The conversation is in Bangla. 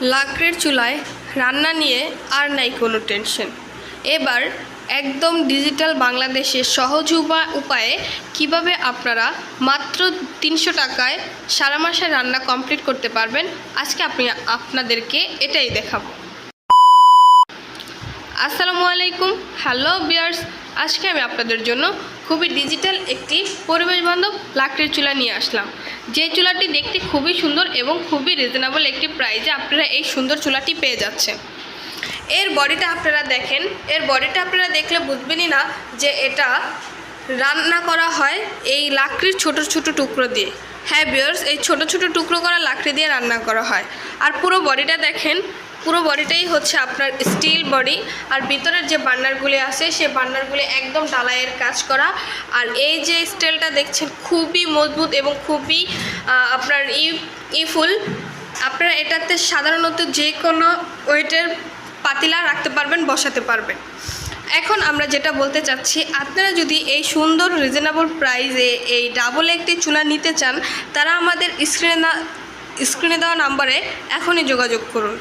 লাকড়ির চুলায় রান্না নিয়ে আর নাই কোনো টেনশন। এবার একদম ডিজিটাল বাংলাদেশের সহজ উপা- উপায়ে কীভাবে আপনারা মাত্র তিনশো টাকায় সারা মাসে রান্না কমপ্লিট করতে পারবেন, আজকে আপনি আপনাদেরকে এটাই দেখাবো। আসসালামু আলাইকুম। হ্যালো বিয়ার্স আজকে আমি আপনাদের জন্য খুবই ডিজিটাল একটি পরিবেশ বান্ধব লাকড়ির চুলা নিয়ে আসলাম। যে চুলাটি দেখতে খুবই সুন্দর এবং খুবই রিজনেবল একটি প্রাইজে আপনারা এই সুন্দর চুলাটি পেয়ে যাচ্ছেন। এর বডিটা আপনারা দেখেন। এর বডিটা আপনারা দেখলে বুঝবেনই না যে এটা রান্না করা হয় এই লাকড়ির ছোট ছোট টুকরো দিয়ে। হ্যাঁ বিয়ার্স এই ছোট ছোট টুকরো করা লাকড়ি দিয়ে রান্না করা হয়। আর পুরো বডিটা দেখেন, পুরো বডিটাই হচ্ছে আপনার স্টিল বডি আর ভিতরের যে বান্নারগুলি আছে, সে বান্নারগুলি একদম ডালাইয়ের কাজ করা। আর এই যে স্টিলটা দেখছেন, খুবই মজবুত এবং খুবই আপনার ই, ইফুল। আপনারা এটাতে সাধারণত যে কোনো ওয়েটের পাতিলা রাখতে পারবেন, বসাতে পারবেন। এখন আমরা যেটা বলতে চাচ্ছি, আপনারা যদি এই সুন্দর রিজনেবল প্রাইসে এই ডাবল একটি চুনা নিতে চান, তারা আমাদের স্ক্রিনে স্ক্রিনে দেওয়া নাম্বারে এখনই যোগাযোগ করুন।